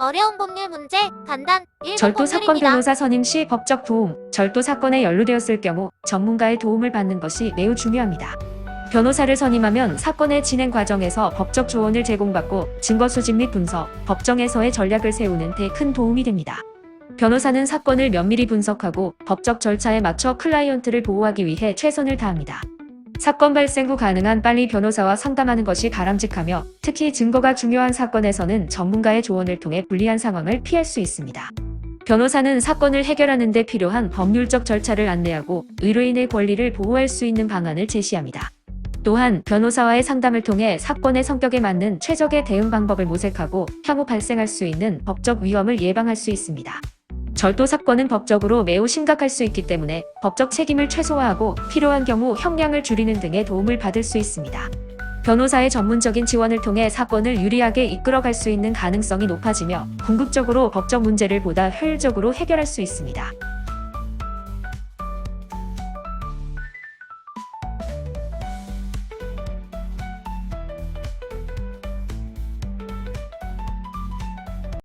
어려운 법률 문제 간단 1번 절도 사건 법률입니다. 변호사 선임 시 법적 도움, 절도 사건에 연루되었을 경우 전문가의 도움을 받는 것이 매우 중요합니다. 변호사를 선임하면 사건의 진행 과정에서 법적 조언을 제공받고 증거 수집 및 분석, 법정에서의 전략을 세우는 데 큰 도움이 됩니다. 변호사는 사건을 면밀히 분석하고 법적 절차에 맞춰 클라이언트를 보호하기 위해 최선을 다합니다. 사건 발생 후 가능한 빨리 변호사와 상담하는 것이 바람직하며 특히 증거가 중요한 사건에서는 전문가의 조언을 통해 불리한 상황을 피할 수 있습니다. 변호사는 사건을 해결하는 데 필요한 법률적 절차를 안내하고 의뢰인의 권리를 보호할 수 있는 방안을 제시합니다. 또한 변호사와의 상담을 통해 사건의 성격에 맞는 최적의 대응 방법을 모색하고 향후 발생할 수 있는 법적 위험을 예방할 수 있습니다. 절도 사건은 법적으로 매우 심각할 수 있기 때문에 법적 책임을 최소화하고 필요한 경우 형량을 줄이는 등의 도움을 받을 수 있습니다. 변호사의 전문적인 지원을 통해 사건을 유리하게 이끌어갈 수 있는 가능성이 높아지며 궁극적으로 법적 문제를 보다 효율적으로 해결할 수 있습니다.